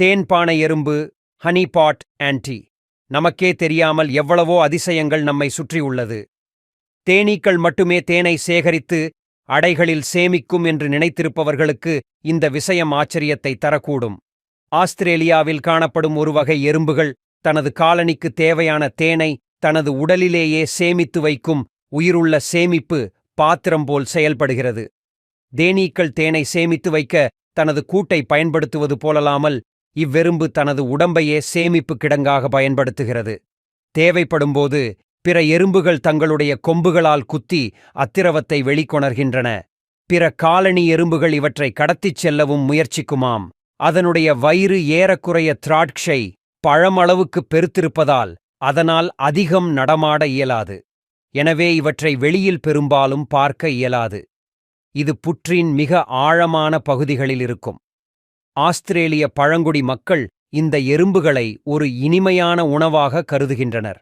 தேன்பானை எறும்பு Honeypot anti நமக்கே தெரியாமல் எவ்வளவோ அதிசயங்கள் நம்மை சுற்றியுள்ளது தேனீக்கள் மட்டுமே தேனை சேகரித்து அடைகளில் சேமிக்கும் என்று நினைத்திருப்பவர்களுக்கு இந்த விஷயம் ஆச்சரியத்தை தரக்கூடும். ஆஸ்திரேலியாவில் காணப்படும் ஒரு வகை எறும்புகள் தனது காலனிக்கு தேவையான தேனை தனது உடலிலேயே சேமித்து வைக்கும் உயிருள்ள சேமிப்பு பாத்திரம் போல் செயல்படுகிறது. தேனீக்கள் தேனை சேமித்து வைக்க தனது கூட்டை பயன்படுத்துவது போலலாமல் இவ்வெறும்பு தனது உடம்பையே சேமிப்பு கிடங்காக பயன்படுத்துகிறது. தேவைப்படும்போது பிற எறும்புகள் தங்களுடைய கொம்புகளால் குத்தி அத்திரவத்தை வெளிக்கொணர்கின்றன. பிற காலனி எறும்புகள் இவற்றை கடத்திச் செல்லவும் முயற்சிக்குமாம். அதனுடைய வயிறு ஏறக்குறைய திராட்சை பழமளவுக்கு பெருத்திருப்பதால் அதனால் அதிகம் நடமாட இயலாது. எனவே இவற்றை வெளியில் பெரும்பாலும் பார்க்க இயலாது. இது புற்றின் மிக ஆழமான பகுதிகளில் இருக்கும். ஆஸ்திரேலிய பழங்குடி மக்கள் இந்த எறும்புகளை ஒரு இனிமையான உணவாக கருதுகின்றனர்.